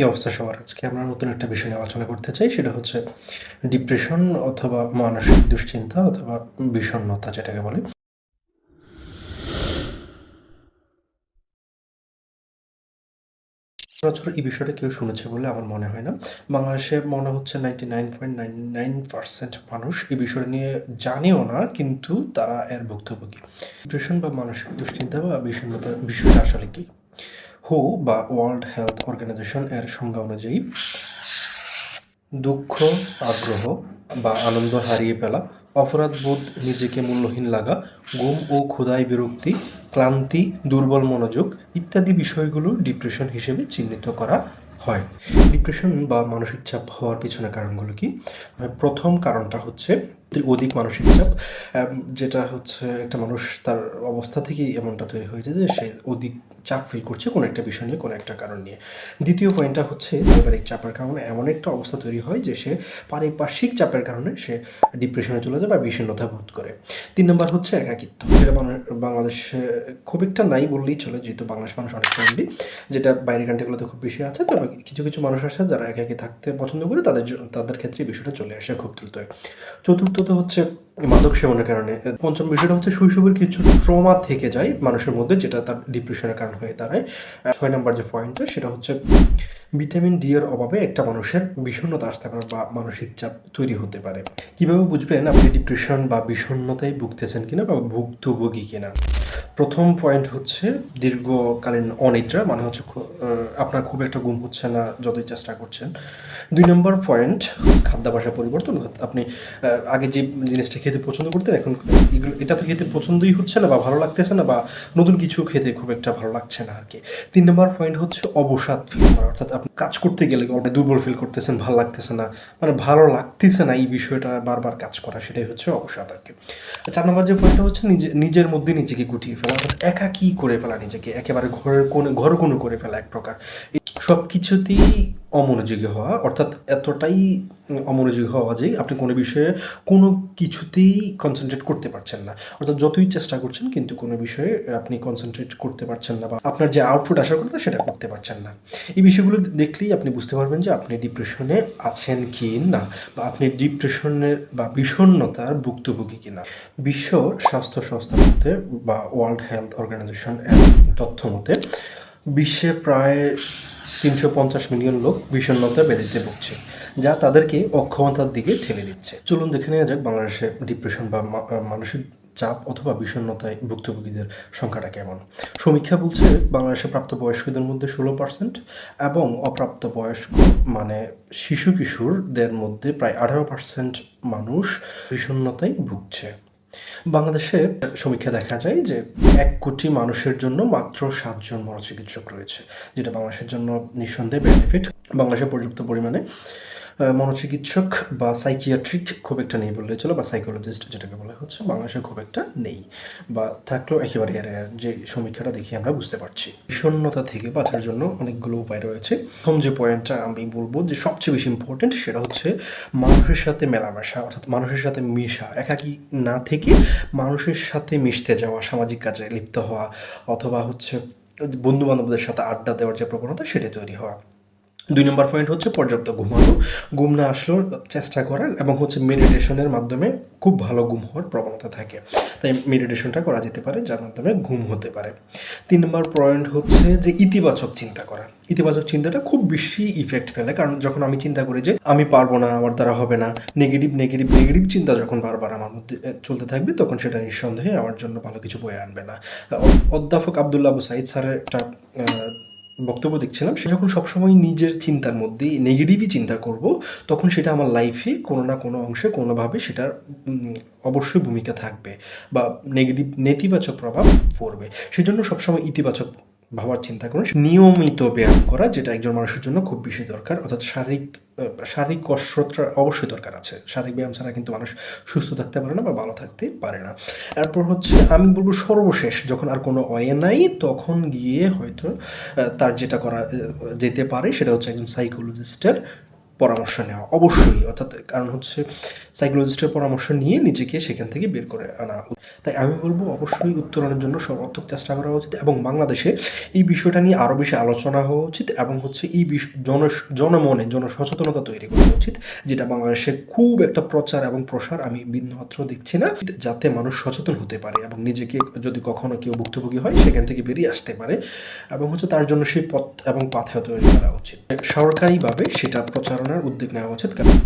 কী অবস্থা সবার? আজকে আমরা নতুন একটা বিষয় নিয়ে আলোচনা করতে চাই, সেটা হচ্ছে ডিপ্রেশন অথবা মানসিক দুশ্চিন্তা অথবা বিষণ্ণতা যেটাকে বলে। সচরাচর এই বিষয়টা কেউ শুনেছে বলে আমার মনে হয় না। বাংলাদেশে মনে হচ্ছে ninety nine point nine nine percent মানুষ এই বিষয় নিয়ে জানেও না, কিন্তু তারা এর ভুক্তভোগী। ডিপ্রেশন বা মানসিক দুশ্চিন্তা বা বিষণ্ণতা বিষয়টা আসলে কি? হু বা ওয়ার্ল্ড হেলথ অর্গানাইজেশন এর সংজ্ঞা অনুযায়ী দুঃখ, আগ্রহ বা আনন্দ হারিয়ে ফেলা অপরাধবোধ নিজেকে মূল্যহীন লাগা ঘুম ও ক্ষুধায় বিরক্তি, ক্লান্তি, দুর্বল মনোযোগ ইত্যাদি বিষয়গুলো ডিপ্রেশন হিসেবে চিহ্নিত করা হয়। ডিপ্রেশন বা মানসিক চাপ হওয়ার পিছনে কারণগুলো কি? প্রথম কারণটা হচ্ছে অধিক মানসিক চাপ যেটা হচ্ছে একটা মানুষ তার অবস্থা থেকেই এমনটা তৈরি হয়েছে যে সে অধিক চাপ ফিল করছে কোনো একটা বিষয় নিয়ে, কোনো একটা কারণ নিয়ে। দ্বিতীয় পয়েন্টটা হচ্ছে পারিবারিক চাপের কারণে এমন একটা অবস্থা তৈরি হয় যে সে পারিপার্শ্বিক চাপের কারণে সে ডিপ্রেশনে চলে যায় বা বিষণ্ণতা বোধ করে। তিন নম্বর হচ্ছে একাকিত্ব। যেটা বাংলাদেশে খুব একটা নাই বললেই চলে, যেহেতু বাংলাদেশ মানুষ অনেক ফ্রেন্ডলি যেটা বাইরের কান্ট্রিগুলোতে খুব বেশি আছে, তবে কিছু কিছু মানুষ আছে যারা একাকি থাকতে পছন্দ করে, তাদের তাদের ক্ষেত্রে বিষয়টা চলে আসে খুব দ্রুত চতুর্থত হচ্ছে মাদক সেবনের কারণে। পঞ্চম বিষয়টা হচ্ছে শৈশবের কিছু ট্রমা থেকে যায় মানুষের মধ্যে, যেটা তার ডিপ্রেশনের কারণ হয়ে দাঁড়ায়। ছয় নম্বর যে পয়েন্টটা সেটা হচ্ছে ভিটামিন ডি এর অভাবে একটা মানুষের বিষণ্ণতা আসতে পারে বা মানসিক চাপ তৈরি হতে পারে। কীভাবে বুঝবেন আপনি ডিপ্রেশন বা বিষণ্ণতায় ভুগতেছেন কিনা বা ভুক্তভোগী কিনা? প্রথম পয়েন্ট হচ্ছে দীর্ঘকালীন অনিদ্রা মানে হচ্ছে আপনার খুব একটা ঘুম হচ্ছে না যতই চেষ্টা করছেন। দুই নম্বর পয়েন্ট খাদ্যাভ্যাসের পরিবর্তন। আপনি আগে যে জিনিসটা খেতে পছন্দ করতেন, এখন এটা তো খেতে পছন্দই হচ্ছে না বা ভালো লাগতেছে না বা নতুন কিছু খেতে খুব একটা ভালো লাগছে না আর কি তিন নম্বর পয়েন্ট হচ্ছে অবসাদ ফিল করা। অর্থাৎ আপনি কাজ করতে গেলে আপনি দুর্বল ফিল করতেছেন, ভালো লাগতেছে না মানে ভালো লাগতেছে না এই বিষয়টা বারবার কাজ করা, সেটাই হচ্ছে অবসাদ আর কি চার নম্বর যে পয়েন্টটা হচ্ছে, নিজে, নিজের মধ্যে নিজেকে গুটিয়ে ফেলা অর্থাৎ একাকী করে ফেলা নিজেকে? একেবারে ঘরের কোন ঘর কোনো করে ফেলা এক প্রকার। সব কিছুতেই অমনোযোগী হওয়া, অর্থাৎ এতটাই অমনোযোগী হওয়া যে আপনি কোনো বিষয়ে কোনো কিছুতেই কনসেন্ট্রেট করতে পারছেন না। অর্থাৎ যতই চেষ্টা করছেন, কিন্তু কোনো বিষয়ে আপনি কনসেন্ট্রেট করতে পারছেন না বা আপনার যে আউটপুট আশা করতে সেটা করতে পারছেন না। এই বিষয়গুলো দেখলেই আপনি বুঝতে পারবেন যে আপনি ডিপ্রেশনে আছেন কি না, বা আপনি ডিপ্রেশনের বা বিষণ্ণতার ভুক্তভোগী কিনা বিশ্ব স্বাস্থ্য সংস্থা মতে বা ওয়ার্ল্ড হেলথ অর্গানাইজেশন তথ্য মতে, বিশ্বে প্রায় তিনশো পঞ্চাশ মিলিয়ন লোক বিষণ্ণতা বেড়েতে ভুগছে, যা তাদেরকে অক্ষমতার দিকে ঠেলে দিচ্ছে। চলুন দেখে নেওয়া যাক বাংলাদেশে ডিপ্রেশন বা মানসিক চাপ অথবা বিষণ্ণতায় ভুক্তভোগীদের সংখ্যাটা কেমন? সমীক্ষা বলছে বাংলাদেশে প্রাপ্তবয়স্কদের মধ্যে ষোলো পার্সেন্ট এবং অপ্রাপ্তবয়স্ক মানে শিশু কিশোরদের মধ্যে প্রায় আঠারো পার্সেন্ট মানুষ বিষণ্ণতায় ভুগছে। বাংলাদেশে সমীক্ষা দেখা যায় যে এক কোটি মানুষের জন্য মাত্র সাতজন মনোচিকিৎসক রয়েছে, যেটা বাংলাদেশের জন্য নিঃসন্দেহে বেনিফিট বাংলাদেশে পর্যাপ্ত পরিমাণে মনোচিকিৎসক বা সাইকিয়াট্রিক খুব একটা নেই বললে চলো, বা সাইকোলজিস্ট যেটাকে বলা হচ্ছে বাংলাদেশে খুব একটা নেই। বা থাকলেও একেবারে যে সমীক্ষাটা দেখে আমরা বুঝতে পারছি। বিষণ্ণতা থেকে বাঁচার জন্য অনেকগুলো উপায় রয়েছে। প্রথম যে পয়েন্টটা আমি বলব যে সবচেয়ে বেশি ইম্পর্টেন্ট সেটা হচ্ছে মানুষের সাথে মেলামেশা, অর্থাৎ মানুষের সাথে মেশা। একাকি না থেকে মানুষের সাথে মিশতে যাওয়া, সামাজিক কাজে লিপ্ত হওয়া, অথবা হচ্ছে বন্ধু বান্ধবদের সাথে আড্ডা দেওয়ার যে প্রবণতা সেটা তৈরি হওয়া। দুই নম্বর পয়েন্ট হচ্ছে পর্যাপ্ত ঘুমানো ঘুম না আসলেও চেষ্টা করা এবং হচ্ছে মেডিটেশনের মাধ্যমে খুব ভালো ঘুম হওয়ার প্রবণতা থাকে। তাই মেডিটেশনটা করা যেতে পারে, যার মাধ্যমে ঘুম হতে পারে। তিন নম্বর পয়েন্ট হচ্ছে যে ইতিবাচক চিন্তা করা। ইতিবাচক চিন্তাটা খুব বেশি ইফেক্ট ফেলে, কারণ যখন আমি চিন্তা করি যে আমি পারব না, আমার দ্বারা হবে না নেগেটিভ নেগেটিভ নেগেটিভ চিন্তা যখন বারবার আমার মধ্যে চলতে থাকবে, তখন সেটা নিঃসন্দেহে আমার জন্য ভালো কিছু বয়ে আনবে না। অধ্যাপক আবদুল্লাহ আবু সাইদ স্যারের একটা বক্তব্য দেখছিলাম, সে যখন সবসময় নিজের চিন্তার মধ্যে নেগেটিভই চিন্তা করব, তখন সেটা আমার লাইফে কোনো না কোনো অংশে কোনোভাবে সেটার অবশ্যই ভূমিকা থাকবে বা নেগেটিভ নেতিবাচক প্রভাব পড়বে। সেজন্য সবসময় ইতিবাচক ভাবার চিন্তা করুন নিয়মিত ব্যায়াম করা, যেটা একজন মানুষের জন্য খুব বেশি দরকার, অর্থাৎ শারীরিক শারীরিক কসরতটা অবশ্যই দরকার আছে শারীরিক ব্যায়াম ছাড়া কিন্তু মানুষ সুস্থ থাকতে পারে না বা ভালো থাকতে পারে না এরপর হচ্ছে, আমি বলব সর্বশেষ, যখন আর কোনো অয়ে নাই, তখন গিয়ে হয়তো তার যেটা করা যেতে পারে, সেটা হচ্ছে একজন সাইকোলজিস্টের পরামর্শ নেওয়া অবশ্যই, অর্থাৎ কারণ হচ্ছে, সাইকোলজিস্টের পরামর্শ নিয়ে নিজেকে সেখান থেকে বের করে আনা। তাই আমি বলব অবশ্যই উত্তরণের জন্য সর্বাত্মক চেষ্টা করা উচিত এবং বাংলাদেশে এই বিষয়টা নিয়ে আরও বেশি আলোচনা হওয়া উচিত এবং হচ্ছে এই জন, জনমনে জনসচেতনতা তৈরি করা উচিত, যেটা বাংলাদেশে খুব একটা প্রচার এবং প্রসার আমি বিন্দুমাত্র দেখছি না, যাতে মানুষ সচেতন হতে পারে এবং নিজেকে যদি কখনো কেউ ভুক্তভোগী হয়, সেখান থেকে বেরিয়ে আসতে পারে এবং হচ্ছে তার জন্য সেই পথ এবং পাথেও তৈরি করা উচিত। সরকারিভাবে সেটা প্রচারণার উদ্যোগ নেওয়া উচিত, কারণ